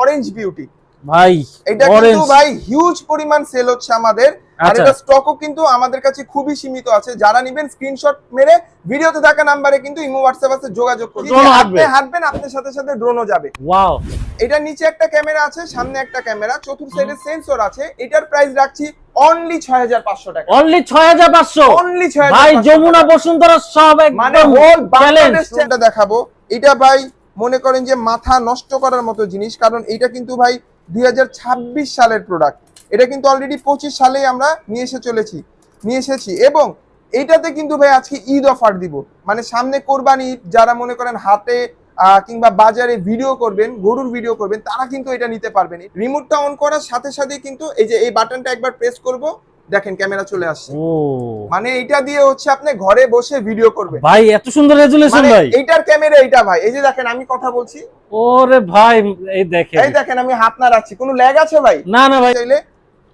Orange beauty ভাই এটা কিন্তু ভাই হিউজ পরিমাণ সেল হচ্ছে আমাদের। আর আচ্ছা। এটা স্টকও কিন্তু আমাদের কাছে খুবই সীমিত আছে। যারা নেবেন স্ক্রিনশট মেরে ভিডিওতে থাকা নাম্বারে কিন্তু ইমো হোয়াটসঅ্যাপ আছে যোগাযোগ করুন। আপনি হাঁটবেন আপনার সাথে সাথে ড্রোনও যাবে। ওয়াও এটা নিচে একটা ক্যামেরা আছে সামনে একটা ক্যামেরা চতুর্থ সাইডে সেন্সর আছে। এটার প্রাইস রাখছি অনলি ছয় হাজার পাঁচশো টাকা। অনলি 6500 অনলি ছয় ভাই যমুনা বসুন্ধরা সব একদম মানে হোল বাংলাদেশ দেখাবো। এটা ভাই মনে করেন যে মাথা নষ্ট করার মতো জিনিস কারণ এটা কিন্তু ভাই দু হাজার ছাব্বিশ সালের প্রোডাক্ট এটা কিন্তু অলরেডি পঁচিশ সালেই আমরা নিয়ে এসে চলেছি নিয়ে এসেছি। এবং এইটাতে কিন্তু ভাই আজকে ঈদ অফার দিব। মানে সামনে কোরবানি ঈদ, যারা মনে করেন হাতে কিংবা বাজারে ভিডিও করবেন গরুর ভিডিও করবেন তারা কিন্তু এটা নিতে পারবেন। রিমোটটা অন করার সাথে সাথে কিন্তু এই যে এই বাটনটা একবার প্রেস করব দেখেন ক্যামেরা চলে আসছে। মানে এইটা দিয়ে হচ্ছে আপনি ঘরে বসে ভিডিও করবেন। ভাই এত সুন্দর রেজুলেশন মানে ভাই। এইটার ক্যামেরা এইটা ভাই। এই যে দেখেন আমি কথা বলছি। ওরে ভাই এই দেখেন। এই দেখেন আমি হাত নাড়াচ্ছি। কোনো ল্যাগ আছে ভাই? না না ভাই। চাইলে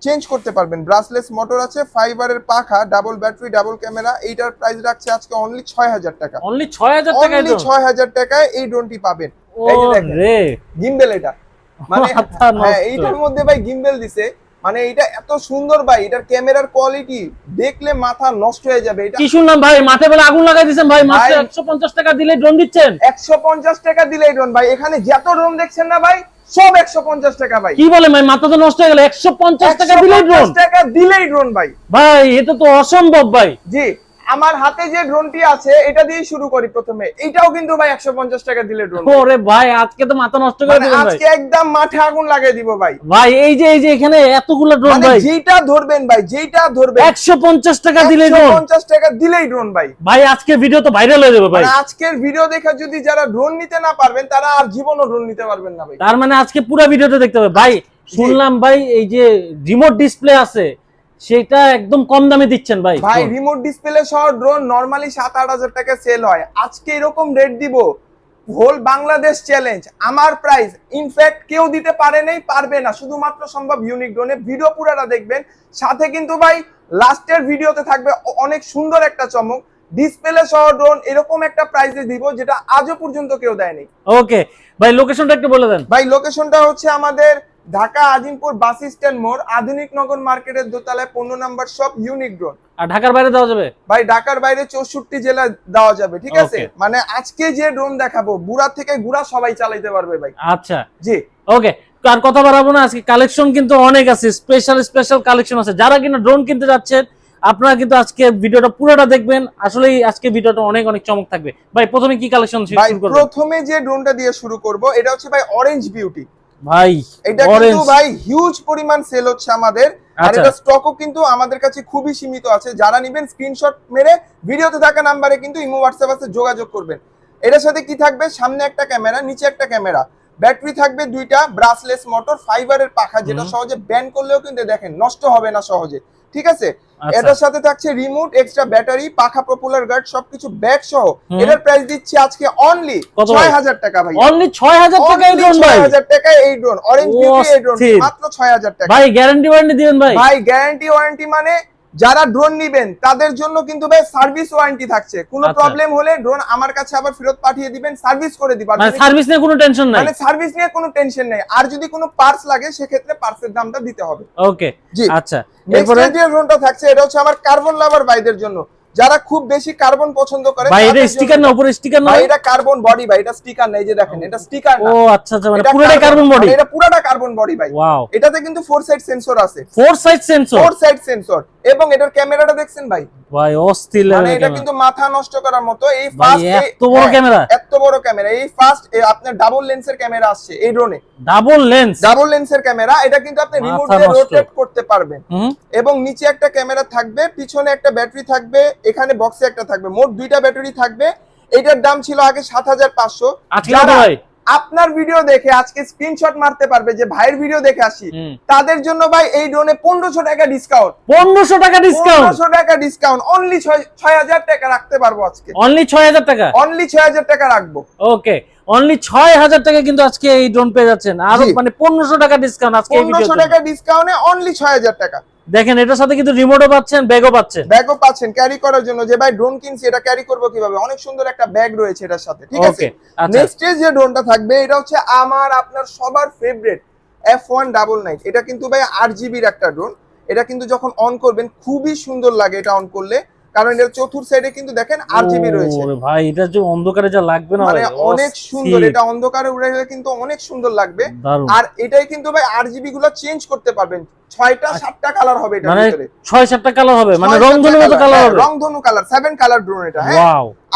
চেঞ্জ করতে পারবেন। ব্রাসলেস মোটর আছে ফাইবারের পাখা ডাবল ব্যাটারি ডাবল ক্যামেরা এইটার প্রাইস রাখছে আজকে অনলি ছয় হাজার টাকা। অনলি 6000 টাকায় অনলি তো ছয় হাজার টাকায় এই ড্রোনটি পাবেন। এই যে দেখেন। গিম্বেল এটা। মানে হ্যাঁ এইটার মধ্যে ভাই গিম্বেল দিছে। মানে এটা এত সুন্দর ভাই এটার ক্যামেরার কোয়ালিটি দেখলে মাথা নষ্ট হয়ে যাবে। এটা কি শুনলাম ভাই? মাথায় বেলা আগুন লাগাই দিয়েছেন ভাই। মাত্র ভাই- 150 টাকা দিলে ড্রোন দিচ্ছেন। একশো পঞ্চাশ টাকা দিলেই ড্রোন ভাই। এখানে যত ড্রোন দেখছেন না ভাই সব একশো পঞ্চাশ টাকা ভাই। কি বলে ভাই? মাথা তো নষ্ট হয়ে গেল। 150 টাকা দিলেই ড্রোন 150 টাকা দিলেই ড্রোন ভাই। ভাই এটা তো অসম্ভব ভাই। জি। আমার হাতে যে ড্রোনটি আছে এটা দিয়ে শুরু করি প্রথমে। এটাও কিন্তু ভাই একশো পঞ্চাশ টাকা দিলে ড্রোন। ওরে ভাই আজকে তো মাথা নষ্ট করে মানে দিবেন ভাই। আজকে একদম মাঠে আগুন লাগিয়ে দিব ভাই। ভাই এই যে এই যে এখানে এতগুলো ড্রোন মানে ভাই। যেটা ধরবেন ভাই যেটা ধরবেন। 150 টাকা দিলে ড্রোন। পঞ্চাশ টাকা দিলেই ড্রোন ভাই। ভাই আজকে ভিডিও তো ভাইরাল হয়ে যাবে ভাই। মানে আজকের ভিডিও দেখে যদি যারা ড্রোন নিতে না পারবেন তারা আর জীবনও ড্রোন নিতে পারবেন না ভাই। তার মানে আজকে পুরো ভিডিওটা দেখতে হবে। ভাই শুনলাম ভাই এই যে রিমোট ডিসপ্লে আছে। সেটা একদম কম দামে দিচ্ছেন ভাই। ভাই রিমোট ডিসপ্লে সহ ড্রোন নরমালি সাত আট হাজার টাকা সেল হয়। আজকে এরকম রেট দিব হোল বাংলাদেশ চ্যালেঞ্জ আমার প্রাইস ইনফ্যাক্ট কেউ দিতে পারে নাই পারবে না। শুধুমাত্র সম্ভব ইউনিক ড্রোনে ভিডিও পুরাটা দেখবেন। সাথে কিন্তু ভাই লাস্টের ভিডিওতে থাকবে অনেক সুন্দর একটা চমক। ডিসপ্লে সহ ড্রোন এরকম একটা প্রাইসে দিব যেটা আজও পর্যন্ত কেউ দেয়নি। ওকে ভাই লোকেশনটা একটু বলে দেন। ভাই লোকেশনটা হচ্ছে আমাদের ঢাকা আজিমপুর বাস স্ট্যান্ড মোড় আধুনিক নগর মার্কেটের দোতলায় পনেরো নাম্বার শপ ইউনিক ড্রোন আর ঢাকার বাইরে দেওয়া যাবে? ভাই ঢাকার বাইরে চৌষট্টি জেলা দেওয়া যাবে ঠিক আছে? মানে আজকে যে ড্রোন দেখাবো বুড়া থেকে গুড়া সবাই চালাইতে পারবে ভাই। আচ্ছা। জি। ওকে আর কথা বাড়াবো না আজকে কালেকশন কিন্তু অনেক আছে স্পেশাল স্পেশাল কালেকশন আছে। যারা কিনা ড্রোন কিনতে যাচ্ছেন আপনারা কিন্তু আজকে ভিডিওটা পুরোটা দেখবেন। আসলেই আজকে ভিডিওটা অনেক অনেক চমক থাকবে। ভাই প্রথমে কি কালেকশন শুরু করবেন? প্রথমে যে ড্রোনটা দিয়ে শুরু করব এটা হচ্ছে ভাই অরেঞ্জ বিউটি ভাই এটা কিন্তু ভাই হিউজ পরিমাণ সেল হচ্ছে আমাদের। আর আচ্ছা। এটা স্টকও কিন্তু আমাদের কাছে খুবই সীমিত আছে। যারা নেবেন স্ক্রিনশট মেরে ভিডিওতে থাকা নাম্বারে কিন্তু ইমো হোয়াটসঅ্যাপ আছে যোগাযোগ করবেন। এটার সাথে কি থাকবে? সামনে একটা ক্যামেরা নিচে একটা ক্যামেরা ব্যাটারি থাকবে দুইটা ব্রাসলেস মোটর ফাইবারের পাখা যেটা সহজে ব্যান্ড করলেও কিন্তু দেখেন নষ্ট হবে না সহজে। ঠিক আছে? আচ্ছা। এটার সাথে থাকছে রিমোট এক্সট্রা ব্যাটারি পাখা পপুলার গার্ড সবকিছু ব্যাগ সহ। এটার প্রাইস দিচ্ছি আজকে অনলি কত ভাই? ছয় হাজার টাকা ভাই। অনলি ছয় হাজার টাকা এই ড্রোন ভাই। ছয় হাজার টাকা এই ড্রোন অরেঞ্জ বিউটি এই ড্রোন মাত্র ছয় হাজার টাকা। ভাই গ্যারান্টি ওয়ারেন্টি দিবেন ভাই। ভাই গ্যারান্টি ওয়ারেন্টি মানে যারা ড্রোন নিবেন তাদের জন্য কিন্তু ভাই সার্ভিস ওয়ারেন্টি থাকছে। কোনো আচ্ছা। প্রবলেম হলে ড্রোন আমার কাছে আবার ফেরত পাঠিয়ে দিবেন সার্ভিস করে দিবেন মানে সার্ভিস নিয়ে কোনো টেনশন নাই? মানে সার্ভিস নিয়ে কোনো টেনশন নাই। আর যদি কোনো পার্টস লাগে সেক্ষেত্রে পার্টসের দামটা দিতে হবে। ওকে জি। আচ্ছা। এরপরে? যে ড্রোনটা থাকছে এটা হচ্ছে আমার কার্বন লাভার ভাইদের জন্য। যারা খুব বেশি কার্বন পছন্দ করে ভাই এটা স্টিকার না উপরে স্টিকার না এটা কার্বন বডি ভাই এটা স্টিকার না এই যে দেখেন এটা স্টিকার না। ও আচ্ছা আচ্ছা মানে এটা পুরোটাই কার্বন বডি? এটা পুরোটা কার্বন বডি ভাই। ওয়াও। এটাতে কিন্তু ফোর সাইড সেন্সর আছে। Four side sensor four side sensor এবং এটার ক্যামেরাটা দেখছেন ভাই? ভাই অস্থির মানে এটা কিন্তু মাথা নষ্ট করার মতো। এই ফাস্ট এত বড় ক্যামেরা এত বড় ক্যামেরা এই ফার্স্ট আপনার ডাবল লেন্সের ক্যামেরা আসছে এই ড্রোনে ডাবল লেন্স ডাবল লেন্সের ক্যামেরা এটা কিন্তু আপনি রিমোট দিয়ে রোটেট করতে পারবেন। এবং নিচে একটা ক্যামেরা থাকবে পিছনে একটা ব্যাটারি থাকবে এখানে বক্সে একটা থাকবে। মোট দুইটা ব্যাটারি থাকবে। এটার দাম ছিল আগে সাত হাজার পাঁচশো। আজকে ভাই? আপনার ভিডিও দেখে আজকে স্ক্রিনশট মারতে পারবে যে ভাইয়ের ভিডিও দেখে আসি তাদের জন্য ভাই এই ড্রোনে পনেরোশো টাকা ডিসকাউন্ট পনেরোশো টাকা ডিসকাউন্ট পনেরোশো টাকা ডিসকাউন্ট অনলি ছয় হাজার টাকা রাখতে পারব আজকে। অনলি ছয় হাজার টাকা? অনলি ছয় হাজার টাকা রাখব। ওকে অনলি ছয় হাজার টাকা কিন্তু আজকে এই ড্রোন পেয়ে যাচ্ছেন। আর মানে পনেরোশো টাকা ডিসকাউন্ট আজকে এই পনেরোশো টাকা ডিসকাউন্টে অনলি ছয় হাজার টাকা। দেখেন এটার সাথে কিন্তু রিমোটও পাচ্ছেন ব্যাগও পাচ্ছেন। ব্যাগও পাচ্ছেন ক্যারি করার জন্য। যে ভাই ড্রোন কিনছি এটা ক্যারি করব কীভাবে? অনেক সুন্দর একটা ব্যাগ রয়েছে এটার সাথে ঠিক আছে? ওকে আচ্ছা। নেক্সট যে ড্রোনটা থাকবে এটা হচ্ছে আমার আপনার সবার favourite F one double nine এটা কিন্তু ভাই আট জিবির একটা ড্রোন এটা কিন্তু যখন অন করবেন খুবই সুন্দর লাগে এটা অন করলে। কারণ এর চতুর্থ সাইডে কিন্তু দেখেন আট জিবি রয়েছে। ভাই এটা যে অন্ধকারে যা লাগবে না মানে অনেক সুন্দর এটা অন্ধকারে উড়ে গেলে কিন্তু অনেক সুন্দর লাগবে। আর এটাই কিন্তু ভাই আট জিবি গুলো চেঞ্জ করতে পারবেন। ছয়টা সাতটা কালার হবে এটার মানে ছয় সাতটা কালার হবে মানে রংধনু মতো কালার হ্যাঁ, হবে। রংধনু কালার সেভেন কালার ড্রোন এটা হ্যাঁ।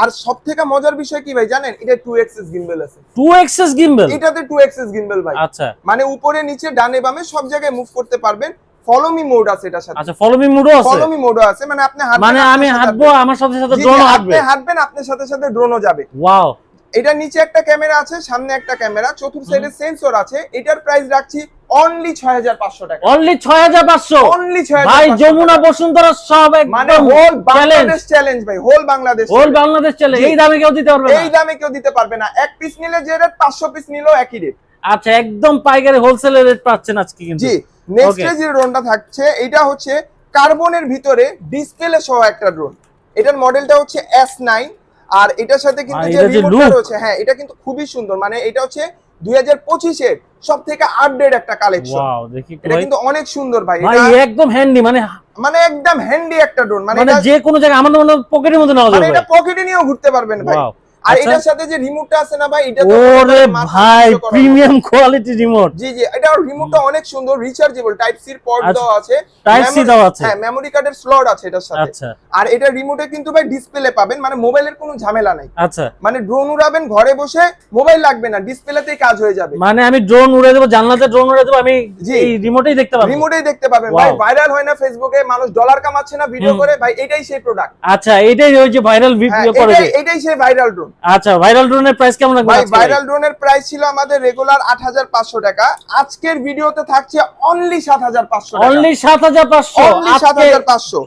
আর সব থেকে মজার বিষয় কি ভাই জানেন? এটা টু এক্সেস গিম্বেল আছে। টু এক্সেস গিম্বল এটাতে টু এক্সেস গিম্বেল ভাই। আচ্ছা। মানে উপরে নিচে ডানে বামে সব জায়গায় মুভ করতে পারবেন। ফলো মি মোড আছে এটার সাথে। আচ্ছা ফলো মি মুডও আছে? ফলো মি মোডও আছে মানে আপনি হাঁটবেন মানে আমি হাঁটবো আমার সাথে সাথে জি, জি, ড্রোন আপনি হাঁটবেন আপনার সাথে সাথে ড্রোনও যাবে। ওয়াও এটা নিচে একটা ক্যামেরা আছে সামনে একটা ক্যামেরা চতুর্থ সাইডে সেন্সর আছে এটার প্রাইস রাখছি অনলি ছয় হাজার পাঁচশো টাকা। অনলি ছয় হাজার পাঁচশো অনলি ছয় ভাই যমুনা বসুন্ধরা সব মানে হোল চ্যালেঞ্জ বাংলাদেশ চ্যালেঞ্জ ভাই হোল বাংলাদেশ হোল বাংলাদেশ চলে জি। এই দামে কেউ দিতে পারবে এই দামে কেউ দিতে পারবে না। এক পিস নিলে যে রেট পাঁচশো পিস নিলেও একই রেট আচ্ছা একদম পাইকারি হোলসেলের রেট পাচ্ছেন আজকে কিন্তু। জি। নেক্সট যে ড্রোনটা থাকছে এটা হচ্ছে কার্বনের ভিতরে ডিসপ্লে সহ একটা ড্রোন এটার মডেলটা হচ্ছে এস নাইন আর এটার সাথে কিন্তু যে রিমোটটা রয়েছে হ্যাঁ এটা কিন্তু খুবই সুন্দর। মানে এটা হচ্ছে দুই হাজার পঁচিশের সব থেকে আপডেট একটা কালেকশন এটা কিন্তু অনেক সুন্দর ভাই। একদম হ্যান্ডি মানে মানে একদম হ্যান্ডি একটা ড্রোন মানে মানে যে কোনো জায়গায় আমাদের মনে পকেটের মধ্যে নেওয়া মানে যাবে এটা পকেটে নিয়েও ঘুরতে পারবেন ভাই। আর আচ্ছা। এটার সাথে যে রিমোটটা আছে না ভাই এটা তো ওরে ভাই। প্রিমিয়াম কোয়ালিটি রিমোট জি জি এটা রিমোটটা অনেক সুন্দর রিচার্জেবল টাইপ সির পোর্ট দেওয়া আছে। C Memory- দেওয়া আছে। হ্যাঁ মেমরি কার্ডের স্লট আছে এটার সাথে। আচ্ছা। আর এটা রিমোটে কিন্তু ভাই ডিসপ্লে পাবেন মানে মোবাইলের কোনো ঝামেলা নাই। আচ্ছা। মানে ড্রোন উড়াবেন ঘরে বসে মোবাইল লাগবে না ডিসপ্লেতেই কাজ হয়ে যাবে। মানে আমি ড্রোন উড়ে দেবো জানলাতে ড্রোন উড়ে দেবো আমি। এই রিমোটেই দেখতে পাবো। রিমোটেই দেখতে পাবেন। ভাই ভাইরাল হয় না ফেসবুকে মানুষ ডলার কামাচ্ছে না ভিডিও করে ভাই এটাই সেই প্রোডাক্ট আচ্ছা এটাই ওই যে ভাইরাল ভিডিও করে এটাই সেই ভাইরাল ড্রোন আচ্ছা ভাইরাল ড্রোনের প্রাইস কেমন রাখবেন ভাই? ভাইরাল ড্রোনের প্রাইস ছিল আমাদের রেগুলার আট হাজার পাঁচশো টাকা। আজকের ভিডিওতে থাকছে অনলি সাত হাজার পাঁচশো অনলি সাত হাজার পাঁচশো। অনলি সাত হাজার পাঁচশো।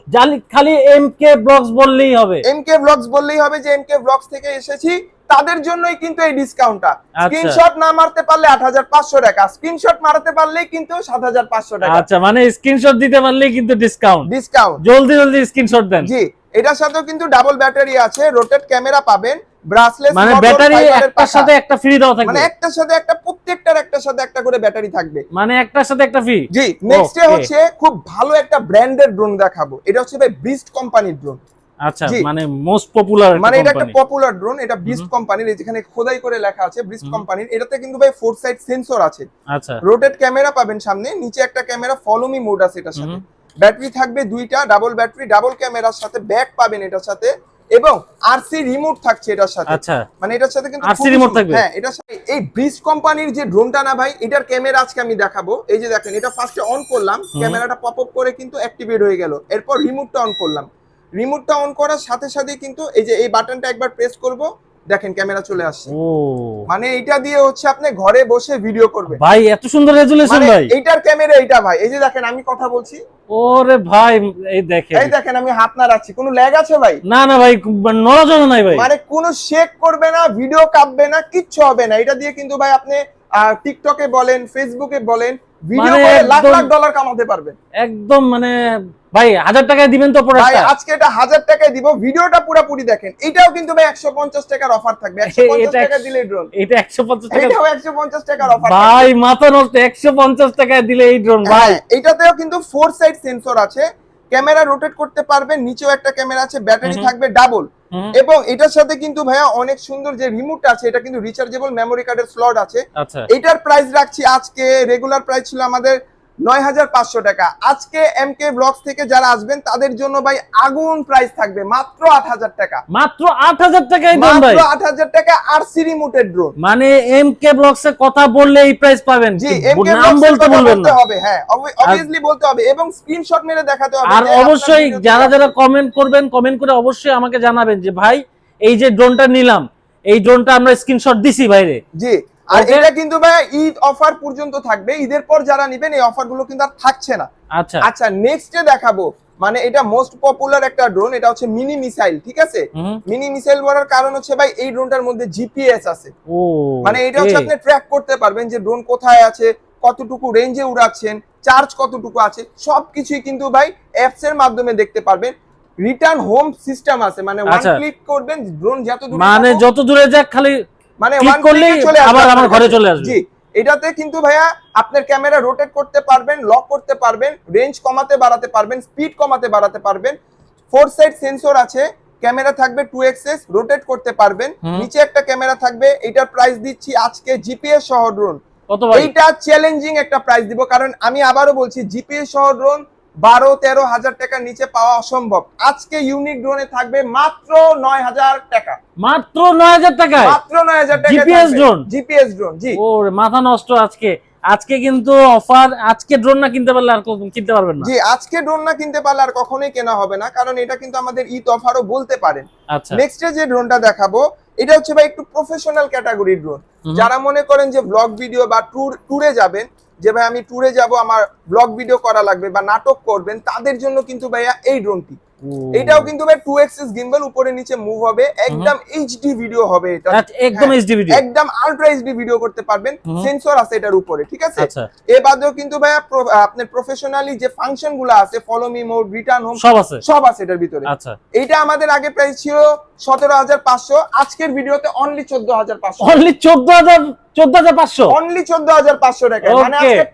খালি এম কে ব্লগস বললেই হবে। এমকে ব্লগস বললেই হবে যে এমকে ব্লগস থেকে এসেছি। তাদের জন্যই কিন্তু এই ডিসকাউন্টটা আচ্ছা। স্ক্রিনশট না মারতে পারলে আট হাজার পাঁচশো টাকা। স্ক্রিনশট মারতে পারলেই কিন্তু সাত হাজার পাঁচশো টাকা। আচ্ছা মানে স্ক্রিনশট দিতে পারলেই কিন্তু ডিসকাউন্ট ডিসকাউন্ট জলদি জলদি স্ক্রিনশট দেন। জি এটার সাথেও কিন্তু ডাবল ব্যাটারি আছে। রোটেট ক্যামেরা পাবেন। ব্রাসলেস মানে ব্যাটারি একটার সাথে একটা ফ্রি দেওয়া থাকবে। মানে একটার সাথে একটা প্রত্যেকটার একটার সাথে একটা করে ব্যাটারি থাকবে। মানে একটার সাথে একটা ফ্রি জি নেক্সট. হচ্ছে খুব ভালো একটা ব্র্যান্ডের ড্রোন দেখাবো। এটা হচ্ছে ভাই ব্রিস্ট কোম্পানির ড্রোন আচ্ছা মানে মোস্ট পপুলার মানে এটা একটা পপুলার ড্রোন এটা ব্রিস্ট কোম্পানির যেখানে খোদাই করে লেখা আছে ব্রিস্ট কোম্পানির এটাতে কিন্তু ভাই ফোর সাইড সেন্সর আছে। আচ্ছা। রোটেট ক্যামেরা পাবেন সামনে নিচে একটা ক্যামেরা ফলো মি মোড আছে এটার সাথে। ব্যাটারি থাকবে দুইটা ডাবল ব্যাটারি ডাবল ক্যামেরার সাথে ব্যাক পাবেন এটার সাথে। এবং আরসি রিমোট থাকছে এটার সাথে। আচ্ছা। মানে এটার সাথে কিন্তু আরসি রিমোট থাকবে? হ্যাঁ এটার সাথে এই ব্রিজ কোম্পানির যে ড্রোনটা না ভাই এটার ক্যামেরা আজকে আমি দেখাবো। এই যে দেখেন এটা ফার্স্টে অন করলাম। ক্যামেরাটা পপ আপ করে কিন্তু অ্যাক্টিভেট হয়ে গেল। এরপর রিমোটটা অন করলাম। রিমোটটা অন করার সাথে সাথে কিন্তু এই যে এই বাটনটা একবার প্রেস করব দেখেন ক্যামেরা চলে আসছে। ও। মানে এটা দিয়ে হচ্ছে আপনি ঘরে বসে ভিডিও করবেন। ভাই এত সুন্দর রেজুলেশন মানে ভাই। এইটার ক্যামেরা এইটা ভাই। এই যে দেখেন আমি কথা বলছি। ওরে ভাই এই দেখেন। এই দেখেন আমি হাত নাড়াচ্ছি। কোনো ল্যাগ আছে ভাই? না না ভাই নড়াচড়া নাই ভাই। মানে কোনো শেক করবে না ভিডিও কাঁপবে না কিচ্ছু হবে না। এটা দিয়ে কিন্তু ভাই আপনি টিকটকে বলেন ফেসবুকে বলেন ভিডিও মানে করে লাখ লাখ ডলার কামাতে পারবেন। একদম মানে ভাই টাকায় দিবেন তো ভাই আজকে এটা টাকায় দিব ভিডিওটা পুরোপুরি দেখেন। এটাও কিন্তু ভাই একশো পঞ্চাশ টাকার অফার থাকবে। টাকা দিলে ড্রোন এটা টাকা এটাও টাকার অফার ভাই মাথা নষ্ট টাকায় দিলে এই ড্রোন ভাই। হ্যাঁ এটাতেও কিন্তু ফোর সাইড সেন্সর আছে। ক্যামেরা রোটেট করতে পারবেন নিচেও একটা ক্যামেরা আছে ব্যাটারি থাকবে ডাবল এবং এটার সাথে কিন্তু ভাইয়া অনেক সুন্দর যে রিমোট আছে এটা কিন্তু রিচার্জেবল মেমোরি কার্ডের স্লট আছে। আচ্ছা। এটার প্রাইস রাখছি আজকে রেগুলার প্রাইস ছিল আমাদের নয় হাজার পাঁচশো টাকা। আজকে এম কে ব্লগস থেকে যারা আসবেন তাদের জন্য ভাই আগুন প্রাইস থাকবে মাত্র আট হাজার টাকা। মাত্র আট হাজার টাকায় ভাই মাত্র আট হাজার টাকা আর সি রিমোটের ড্রোন মানে এম কে ব্লগস এর কথা বললে এই প্রাইস পাবেন। জি এম কে নাম বলতে বলতে হবে হ্যাঁ অবভিয়াসলি বলতে হবে এবং স্ক্রিনশট মেরে দেখাতে হবে আর অবশ্যই যারা যারা কমেন্ট করবেন কমেন্ট করে অবশ্যই আমাকে জানাবেন যে ভাই এই যে ড্রোনটা নিলাম এই ড্রোনটা আমরা স্ক্রিনশট দিছি বাইরে। জি। আর এটা কিন্তু ভাই ঈদ অফার পর্যন্ত থাকবে। ঈদের পর যারা নেবেন এই অফারগুলো কিন্তু আর থাকছে না। আচ্ছা। আচ্ছা নেক্সটে দেখাবো। মানে এটা মোস্ট পপুলার একটা ড্রোন এটা হচ্ছে মিনি মিসাইল ঠিক আছে? মিনি মিসাইল বলার কারণ হচ্ছে ভাই এই ড্রোনটার মধ্যে জিপিএস আছে। ও মানে এটা হচ্ছে আপনি ট্র্যাক করতে পারবেন যে ড্রোন কোথায় আছে কতটুকু রেঞ্জে উড়াচ্ছেন চার্জ কতটুকু আছে সবকিছুই কিন্তু ভাই অ্যাপস এর মাধ্যমে দেখতে পারবেন। রিটার্ন হোম সিস্টেম আছে মানে ওয়ান আচ্ছা। ক্লিক করবেন ড্রোন যত দূরে মানে যত দূরে যাক খালি মানে চলে আসবে আবার আমার ঘরে চলে আসবে। জি এটাতে কিন্তু ভাইয়া আপনার ক্যামেরা রোটেট করতে পারবেন লক করতে পারবেন রেঞ্জ কমাতে বাড়াতে পারবেন স্পিড কমাতে বাড়াতে পারবেন। ফোর সাইড সেন্সর আছে ক্যামেরা থাকবে টু এক্সেস রোটেট করতে পারবেন। নিচে একটা ক্যামেরা থাকবে এটার প্রাইস দিচ্ছি আজকে জিপিএস সহ ড্রোন কত ভাই? এইটা চ্যালেঞ্জিং একটা প্রাইস দিব কারণ আমি আবারও বলছি জিপিএস সহ ড্রোন বারো তেরো হাজার টাকার নিচে পাওয়া অসম্ভব। আজকে ইউনিক ড্রোনে থাকবে মাত্র নয় হাজার টাকা। মাত্র নয় হাজার টাকায়? মাত্র নয় হাজার টাকা GPS drone? জিপিএস ড্রোন জি। ওরে মাথা নষ্ট আজকে। আজকে কিন্তু অফার আজকে ড্রোন না কিনতে পারলে আর কখনো কিনতে পারবেন না। জি আজকে ড্রোন না কিনতে পারলে আর কখনোই কেনা হবে না কারণ এটা কিন্তু আমাদের ঈদ অফারও বলতে পারেন। আচ্ছা। নেক্সট যে ড্রোনটা দেখাবো এটা হচ্ছে ভাই একটু প্রফেশনাল ক্যাটাগরির ড্রোন যারা মনে করেন যে ব্লগ ভিডিও বা ট্যুর ট্যুরে যাবেন যে ভাই আমি ট্যুরে যাব আমার ব্লগ ভিডিও করা লাগবে বা নাটক করবেন তাদের জন্য কিন্তু ভাইয়া এই ড্রোনটি এটাও কিন্তু ভাই 2 গিম্বল উপরে নিচে মুভ হবে একদম এইচডি ভিডিও হবে এটা। একদম হ্যাঁ, এইচডি ভিডিও একদম আলট্রা এইচডি ভিডিও করতে পারবেন সেন্সর আছে এটার উপরে ঠিক আছে? এ বাদেও কিন্তু ভাই আপনার প্রফেশনালি যে ফাংশনগুলো আছে follow me mode return home সব আছে। সব আছে এটার ভিতরে। আচ্ছা। এটা আমাদের আগে প্রাইস ছিল 17500 আজকের ভিডিওতে অনলি 14500 অনলি 14000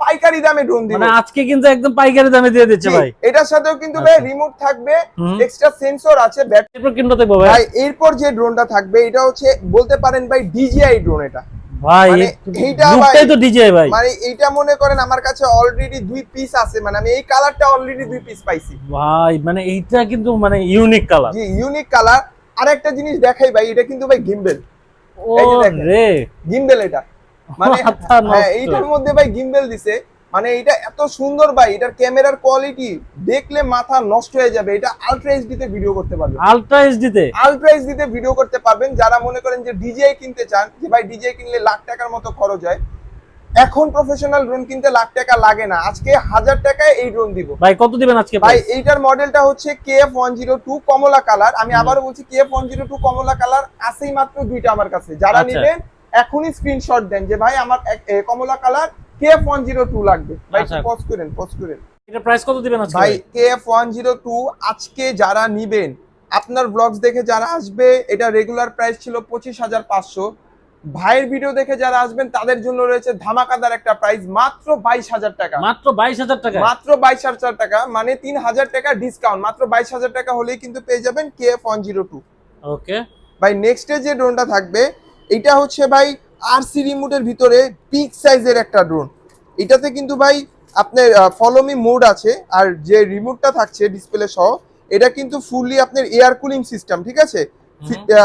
পাইকারি দামে ড্রোন দিব। মানে আজকে কিন্তু একদম পাইকারি দামে দিয়ে দিচ্ছে ভাই। এটার সাথেও কিন্তু ভাই আচ্ছা। রিমোট থাকবে এক্সট্রা সেন্সর আছে ব্যাটারি এরপর কিন্তু দেখব ভাই। ভাই এরপর যে ড্রোনটা থাকবে এটা হচ্ছে বলতে পারেন ভাই ডিজিআই ড্রোন এটা। ভাই মানে এইটা তো ডিজে ভাই। মানে এইটা মনে করেন আমার কাছে অলরেডি দুই পিস আছে মানে আমি এই কালারটা অলরেডি দুই পিস পাইছি। ভাই মানে এইটা কিন্তু মানে ইউনিক কালার জি ইউনিক কালার আর একটা জিনিস দেখাই ভাই এটা কিন্তু ভাই গিম্বেল গিম্বেল এটা। মানে হ্যাঁ। এইটার মধ্যে ভাই গিম্বেল দিছে। মানে এটা এত সুন্দর ভাই এটার ক্যামেরার কোয়ালিটি দেখলে মাথা নষ্ট হয়ে যাবে। এটা আলট্রা এইচডি তে ভিডিও করতে পারবেন। আলট্রা এইচডি তে? আলট্রা এইচডি তে ভিডিও করতে পারবেন। যারা মনে করেন যে ডিজিআই কিনতে চান যে ভাই ডিজিআই কিনলে লাখ টাকার মতো খরচ হয় এখন প্রফেশনাল ড্রোন কিনতে লাখ টাকা লাগে না। আজকে হাজার টাকায় এই ড্রোন দিব। ভাই কত দিবেন আজকে ভাই এইটার মডেলটা হচ্ছে K F one zero two কমলা কালার আমি। আবারও বলছি K F one zero two কমলা কালার আছেই মাত্র দুইটা আমার কাছে। যারা আচ্ছা। নেবেন এখনই স্ক্রিনশট দেন যে ভাই আমার এক- কমলা colour K F one zero two লাগবে। ভাই আচ্ছা। পজ করেন পজ করেন। এটা প্রাইস কত দিবেন আজকে ভাই ভাই? K F one zero two আজকে যারা নিবেন আপনার ব্লগস দেখে যারা আসবে এটা রেগুলার প্রাইস ছিল পঁচিশ হাজার পাঁচশো। ভাইয়ের ভিডিও দেখে যারা আসবেন তাদের জন্য রয়েছে ধামাকাদার একটা প্রাইস মাত্র বাইশ হাজার টাকা। মাত্র বাইশ হাজার টাকা? মাত্র বাইশ হাজার টাকা মানে তিন হাজার টাকা ডিসকাউন্ট মাত্র বাইশ হাজার টাকা হলেই কিন্তু পেয়ে যাবেন K F one zero two okay ভাই নেক্সটে যে ড্রোনটা থাকবে এটা হচ্ছে ভাই আর সি রিমোটের ভিতরে পিক সাইজের একটা ড্রোন এটাতে কিন্তু ভাই আপনার ফলোমি মোড আছে আর যে রিমোটটা থাকছে ডিসপ্লে সহ এটা কিন্তু ফুললি আপনার এয়ার কুলিং সিস্টেম ঠিক আছে?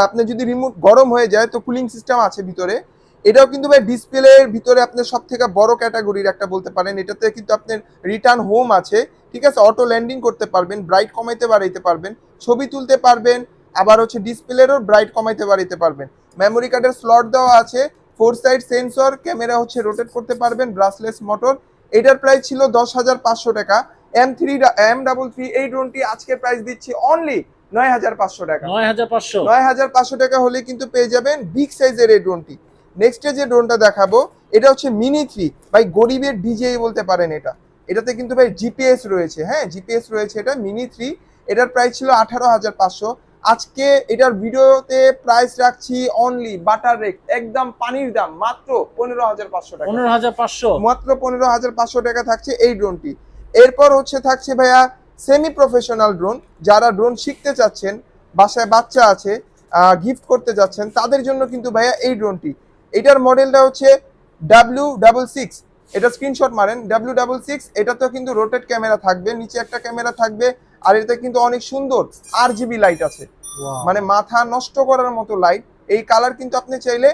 আপনার যদি রিমোট গরম হয়ে যায় তো কুলিং সিস্টেম আছে ভিতরে। এটাও কিন্তু ভাই ডিসপ্লের ভিতরে আপনার সব থেকে বড় ক্যাটাগরির একটা বলতে পারেন। এটাতে কিন্তু আপনার রিটার্ন হোম আছে। ঠিক আছে অটো ল্যান্ডিং করতে পারবেন ব্রাইট কমাইতে বাড়াইতে পারবেন ছবি তুলতে পারবেন আবার হচ্ছে ডিসপ্লেরও ব্রাইট কমাইতে বাড়াইতে পারবেন। মেমোরি কার্ডের স্লট দেওয়া আছে ফোর সাইড সেন্সর ক্যামেরা হচ্ছে রোটেট করতে পারবেন ব্রাসলেস মোটর এটার প্রাইস ছিল দশ হাজার পাঁচশো টাকা। M three M double three এই ড্রোনটি আজকে প্রাইস দিচ্ছি অনলি নয় হাজার পাঁচশো টাকা। নয় হাজার পাঁচশো। নয় হাজার পাঁচশো টাকা হলে কিন্তু পেয়ে যাবেন বিগ সাইজের এই ড্রোনটি নেক্সটে যে ড্রোনটা দেখাবো। এটা হচ্ছে মিনি থ্রি ভাই গরিবের ডিজেই বলতে পারেন এটা। এটাতে কিন্তু ভাই জিপিএস রয়েছে হ্যাঁ? জিপিএস রয়েছে এটা মিনি থ্রি এটার প্রাইস ছিল আঠারো হাজার পাঁচশো। আজকে এটার ভিডিওতে প্রাইস রাখছি অনলি বাটার রেট একদম পানির দাম মাত্র পনেরো হাজার পাঁচশো টাকা। পনেরো হাজার পাঁচশো। মাত্র পনেরো হাজার পাঁচশো টাকা থাকছে এই ড্রোনটি এরপর হচ্ছে থাকছে ভাইয়া সেমি প্রফেশনাল ড্রোন যারা ড্রোন শিখতে চাচ্ছেন বাসায় বাচ্চা আছে গিফট করতে যাচ্ছেন তাদের জন্য কিন্তু ভাইয়া এই ড্রোনটি এটার মডেলটা হচ্ছে ডাব্লিউ ডাবল সিক্স এটা স্ক্রিনশট মারেন ডাব্লিউ ডাবল সিক্স এটাতেও কিন্তু রোটেট ক্যামেরা থাকবে নিচে একটা ক্যামেরা থাকবে আর এতে কিন্তু অনেক সুন্দর আর জিবি লাইট আছে। মানে মাথা নষ্ট করার মতো লাইট এই কালার কিন্তু আপনি চাইলে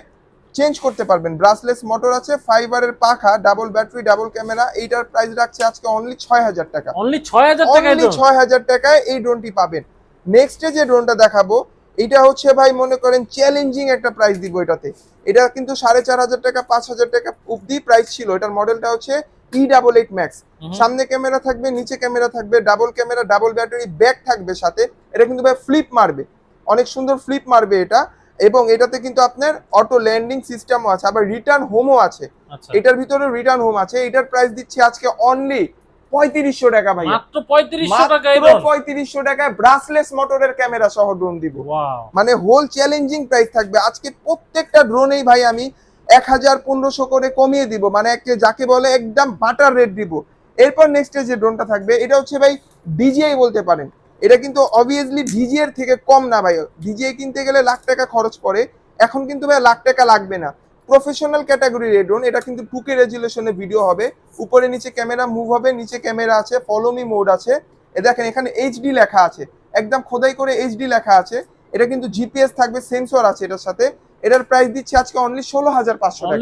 চেঞ্জ করতে পারবেন। ব্রাসলেস মোটর আছে ফাইবারের পাখা ডাবল ব্যাটারি ডাবল ক্যামেরা এইটার প্রাইস রাখছে আজকে অনলি ছয় হাজার টাকা। অনলি ছয় হাজার টাকায় অনলি ছয় হাজার টাকায় এই ড্রোনটি পাবেন। নেক্সটে যে ড্রোনটা দেখাবো এটা হচ্ছে ভাই মনে করেন চ্যালেঞ্জিং একটা প্রাইস দিব এটাতে। এটা কিন্তু সাড়ে চার হাজার টাকা পাঁচ হাজার টাকা অব্দি প্রাইস ছিল। এটার মডেলটা হচ্ছে ই ডাবল এইট ম্যাক্স সামনে ক্যামেরা থাকবে নিচে ক্যামেরা থাকবে double camera double battery bag থাকবে সাথে। এটা কিন্তু ভাই ফ্লিপ মারবে। অনেক সুন্দর ফ্লিপ মারবে এটা। এবং এটাতে কিন্তু আপনার অটো ল্যান্ডিং সিস্টেমও আছে আবার রিটার্ন হোমও আছে। আচ্ছা। এটার ভিতরে রিটার্ন হোম আছে। এটার প্রাইস দিচ্ছি আজকে অনলি পঁয়ত্রিশশো টাকা ভাই মাত্র পঁয়ত্রিশশো টাকা পঁয়ত্রিশশো টাকায় ব্রাসলেস মোটরের ক্যামেরা সহ ড্রোন দিব। মানে হোল চ্যালেঞ্জিং প্রাইস থাকবে। আজকে প্রত্যেকটা ড্রোনেই ভাই আমি এক হাজার পনেরোশো করে কমিয়ে দিব। মানে যাকে বলে একদম বাটার রেট দিব। এরপর নেক্সট যে ড্রোনটা থাকবে এটা হচ্ছে ভাই ডিজিআই বলতে পারেন। এটা কিন্তু অবভিয়াসলি ডিজিএর থেকে কম না ভাই। ডিজিআই কিনতে গেলে লাখ টাকা খরচ পড়ে। এখন কিন্তু ভাই লাখ টাকা লাগবে না। প্রফেশনাল ক্যাটাগরির এই ড্রোন এটা কিন্তু টুকে রেজুলেশনে ভিডিও হবে। উপরে নিচে ক্যামেরা মুভ হবে নিচে ক্যামেরা আছে ফলো মি মোড আছে। এ দেখেন এখানে এইচডি লেখা আছে। একদম খোদাই করে এইচডি লেখা আছে। এটা কিন্তু জিপিএস থাকবে সেন্সর আছে এটার সাথে। এটার প্রাইস দিচ্ছে আজকে অনলি ষোলো হাজার পাঁচশো টাকা।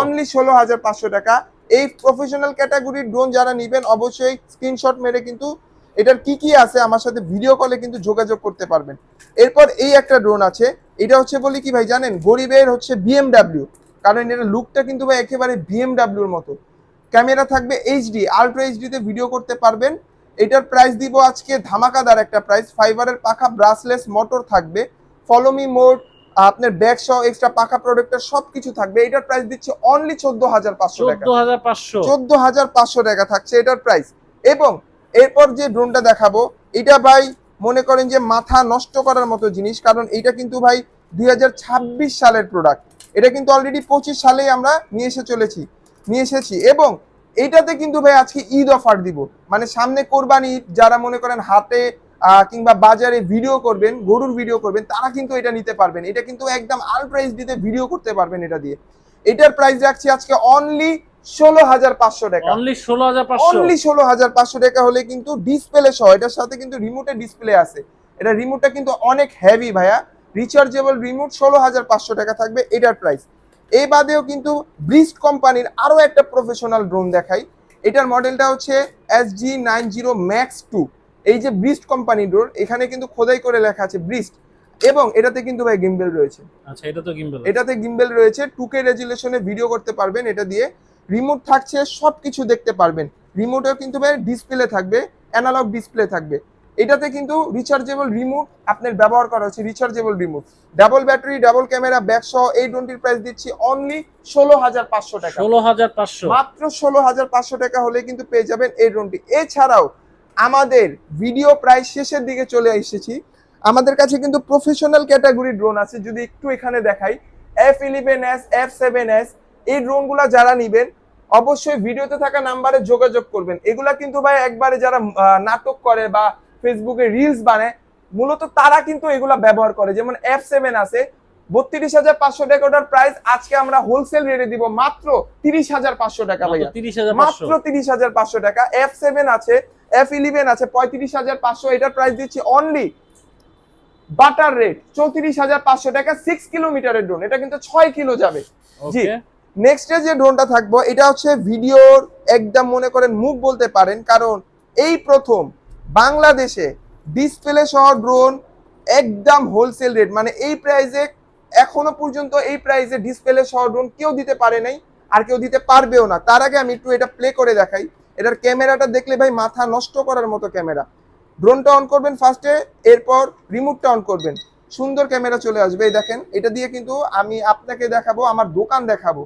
অনলি ষোলো হাজার পাঁচশো টাকা। এই প্রফেশনাল ক্যাটাগরির ড্রোন যারা নিবেন অবশ্যই স্ক্রিনশট মেরে কিন্তু এটার কি কি আছে আমার সাথে ভিডিও কলে কিন্তু যোগাযোগ করতে পারবেন। এরপর এই একটা ড্রোন আছে এটা হচ্ছে বলি কি ভাই জানেন গরিবের হচ্ছে বিএমডাব্লিউ কারণ এটা লুকটা কিন্তু ভাই একেবারে বিএমডাব্লিউর মতো। ক্যামেরা থাকবে এইচডি আলট্রা এইচডিতে ভিডিও করতে পারবেন। এটার প্রাইস দিব আজকে ধামাকাদার একটা প্রাইস ফাইবারের পাখা ব্রাসলেস মোটর থাকবে। ফলোমি মোড আপনার ব্যাগ সহ এক্সট্রা পাখা প্রোডাক্টের সবকিছু থাকবে। এটার প্রাইস দিচ্ছে অনলি চোদ্দ হাজার পাঁচশো টাকা। চোদ্দ হাজার পাঁচশো। চোদ্দ হাজার পাঁচশো টাকা থাকছে এটার প্রাইস এবং এরপর যে ড্রোনটা দেখাবো, এটা ভাই মনে করেন যে মাথা নষ্ট করার মতো জিনিস, কারণ এটা কিন্তু ভাই দুই হাজার ছাব্বিশ সালের প্রোডাক্ট এটা কিন্তু অলরেডি পঁচিশ সালেই আমরা নিয়ে এসে চলেছি, নিয়ে এসেছি। এবং এইটাতে কিন্তু ভাই আজকে ঈদ অফার দিব। মানে সামনে কোরবানি ঈদ, যারা মনে করেন হাতে কিংবা বাজারে ভিডিও করবেন, গরুর ভিডিও করবেন, তারা কিন্তু এটা নিতে পারবেন। এটা কিন্তু একদম আলট্রা দিতে ভিডিও করতে পারবেন এটা দিয়ে। এটার প্রাইস রাখছি আজকে অনলি ষোলো হাজার পাঁচশো টাকা। অনলি ষোলো হাজার পাঁচশো? অনলি ষোলো হাজার পাঁচশো টাকা হলে কিন্তু ডিসপ্লে সহ এটার সাথে কিন্তু রিমোটের ডিসপ্লে আছে। এটা রিমোটটা কিন্তু অনেক হেভি ভাইয়া। রিচার্জেবল রিমোট ষোলো হাজার পাঁচশো টাকা থাকবে এটার প্রাইস এই বাদেও কিন্তু ব্রিস্ট কোম্পানির আরও একটা প্রফেশনাল ড্রোন দেখাই। এটার মডেলটা হচ্ছে S G nine zero max two এই যে ব্রিস্ট কোম্পানি ড্রোন এখানে কিন্তু খোদাই করে লেখা আছে ব্রিস্ট এবং এটাতে কিন্তু ভাই গিম্বেল রয়েছে। আচ্ছা এটা তো কিনবে এটাতে গিম্বেল রয়েছে। টুকে রেজুলেশনে ভিডিও করতে পারবেন এটা দিয়ে। রিমোট থাকছে সবকিছু দেখতে পারবেন। রিমোটেও কিন্তু ভাই ডিসপ্লে থাকবে অ্যানালগ ডিসপ্লে থাকবে। এটাতে কিন্তু রিচার্জেবল রিমোট আপনার ব্যবহার করা হচ্ছে rechargeable remote double battery double camera bag সহ এই ড্রোনটির প্রাইস দিচ্ছি অনলি ষোলো হাজার পাঁচশো টাকা। ষোলো হাজার পাঁচশো। মাত্র ষোলো হাজার পাঁচশো টাকা হলে কিন্তু পেয়ে যাবেন এই ড্রোনটি এছাড়াও আমাদের ভিডিও প্রায় শেষের দিকে চলে এসেছি। আমাদের কাছে কিন্তু প্রফেশনাল ক্যাটাগরি ড্রোন আছে যদি একটু এখানে দেখাই। F eleven S F seven S এই ড্রোনগুলো যারা নিবেন অবশ্যই ভিডিওতে থাকা নাম্বারে যোগাযোগ করবেন। এগুলা কিন্তু ভাই একবারে যারা নাটক করে বা ফেসবুকে রিলস বানায় মূলত তারা কিন্তু এগুলা ব্যবহার করে। যেমন এফ সেভেন আছে বত্রিশ হাজার পাঁচশো টাকা ওটার প্রাইস আজকে আমরা হোলসেল রেটে দিব মাত্র তিরিশ হাজার পাঁচশো টাকা ভাইয়া। তিরিশ হাজার মাত্র তিরিশ হাজার পাঁচশো টাকা। এফ সেভেন আছে এফ ইলেভেন আছে পঁয়ত্রিশ হাজার পাঁচশো এটার প্রাইস দিচ্ছি অনলি বাটার রেট চৌত্রিশ হাজার পাঁচশো টাকা সিক্স কিলোমিটারের ড্রোন এটা কিন্তু ছয় কিলো যাবে। জি। নেক্সট যে ড্রোনটা থাকব, এটা হচ্ছে ভিডিওর একদম মনে করেন মুখ বলতে পারেন, কারণ এই প্রথম বাংলাদেশে ডিসপ্লে সহ ড্রোন একদম হোলসেল রেট মানে এই প্রাইসে এখনও পর্যন্ত এই প্রাইসে ডিসপ্লে সহ ড্রোন কেউ দিতে পারে নাই আর কেউ দিতে পারবেও না। তার আগে আমি একটু এটা প্লে করে দেখাই। এটার ক্যামেরাটা দেখলে ভাই মাথা নষ্ট করার মতো ক্যামেরা ড্রোনটা অন করবেন ফার্স্টে এরপর রিমোটটা অন করবেন। সুন্দর ক্যামেরা চলে আসবে, এই দেখেন। এটা দিয়ে কিন্তু আমি আপনাকে দেখাবো, আমার দোকান দেখাবো।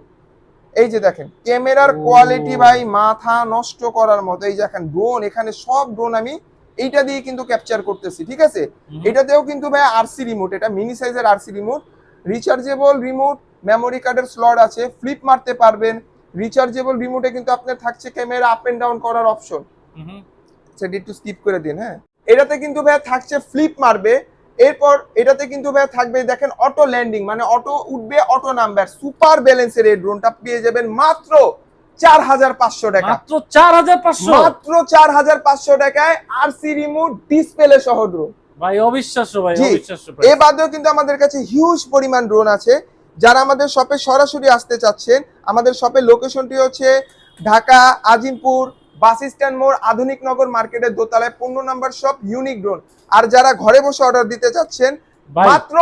এই যে দেখেন ক্যামেরার কোয়ালিটি ভাই মাথা নষ্ট করার মতো। এই যে দেখেন ড্রোন এখানে সব ড্রোন আমি এইটা দিয়ে কিন্তু ক্যাপচার করতেছি ঠিক আছে? এটাতেও কিন্তু ভাই আরসি রিমোট এটা মিনি সাইজের RC remote rechargeable remote memory কার্ডের স্লট আছে ফ্লিপ মারতে পারবেন। রিচার্জেবল রিমোটে কিন্তু আপনার থাকছে ক্যামেরা আপ এন্ড ডাউন করার অপশন। সেটি একটু স্কিপ করে দিন হ্যাঁ? এটাতে কিন্তু ভাই থাকছে ফ্লিপ মারবে। এরপর এটাতে কিন্তু ভাই থাকবে দেখেন অটো ল্যান্ডিং মানে অটো উঠবে অটো নাম্বার সুপার ব্যালেন্সের এই ড্রোনটা পেয়ে যাবেন মাত্র চার হাজার পাঁচশো টাকা। মাত্র চার হাজার পাঁচশো? মাত্র চার হাজার পাঁচশো টাকায় আরসি রিমোট ডিসপ্লে সহ ড্রোন ভাই অবিশ্বাস্য ভাই অবিশ্বাস্য এ বাদেও কিন্তু আমাদের কাছে হিউজ পরিমাণ ড্রোন আছে। যারা আমাদের শপে সরাসরি আসতে চাচ্ছেন আমাদের শপের লোকেশনটি হচ্ছে ঢাকা আজিমপুর বাস স্ট্যান্ড মোড় আধুনিক নগর মার্কেটের দোতলায় পনেরো নাম্বার শপ ইউনিক ড্রোন আর যারা ঘরে বসে অর্ডার দিতে চাচ্ছেন মাত্র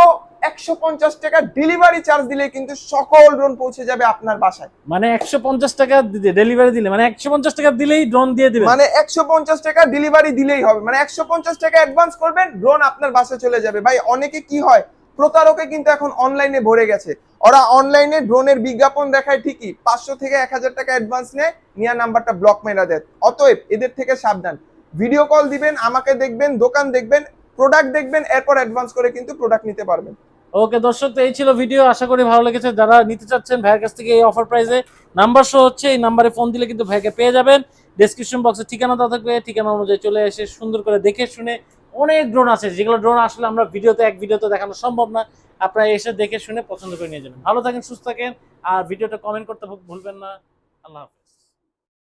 একশো পঞ্চাশ টাকা ডেলিভারি চার্জ দিলে কিন্তু সকল ড্রোন পৌঁছে যাবে আপনার বাসায়। মানে একশো পঞ্চাশ টাকা ডেলিভারি দিলে মানে একশো পঞ্চাশ টাকা দিলেই ড্রোন দিয়ে মানে একশো পঞ্চাশ টাকা ডেলিভারি দিলেই হবে। মানে একশো পঞ্চাশ টাকা অ্যাডভান্স করবেন ড্রোন আপনার বাসায় চলে যাবে। ভাই অনেকে কি হয় প্রতারকে কিন্তু এখন অনলাইনে ভরে গেছে। ওরা অনলাইনে ড্রোনের বিজ্ঞাপন দেখায় ঠিকই, পাঁচশো থেকে এক হাজার টাকা অ্যাডভান্স নেয়, নিয়া নাম্বারটা ব্লক মেরা দেয়। অতএব এদের থেকে সাবধান। ভিডিও কল দিবেন, আমাকে দেখবেন, দোকান দেখবেন প্রোডাক্ট দেখবেন, এরপর অ্যাডভান্স করে কিন্তু প্রোডাক্ট নিতে পারবেন। ওকে দর্শক, তো এই ছিল ভিডিও আশা করি ভালো লেগেছে। যারা নিতে চাচ্ছেন ভাইয়ের কাছ থেকে এই অফার প্রাইসে নাম্বার শো হচ্ছে, এই নাম্বারে ফোন দিলে কিন্তু ভাইকে পেয়ে যাবেন। ডেসক্রিপশন বক্সে ঠিকানা দেওয়া থাকবে। ঠিকানা অনুযায়ী চলে এসে সুন্দর করে দেখে শুনে অনেক ড্রোন আছে, যেগুলো ড্রোন আসলে আমরা ভিডিওতে, এক ভিডিওতে দেখানো সম্ভব না। আপনারা এসে দেখে শুনে পছন্দ করে নিয়ে যাবেন। ভালো থাকেন, সুস্থ থাকেন, আর ভিডিওটা কমেন্ট করতে ভুলবেন না। আল্লাহ হাফেজ।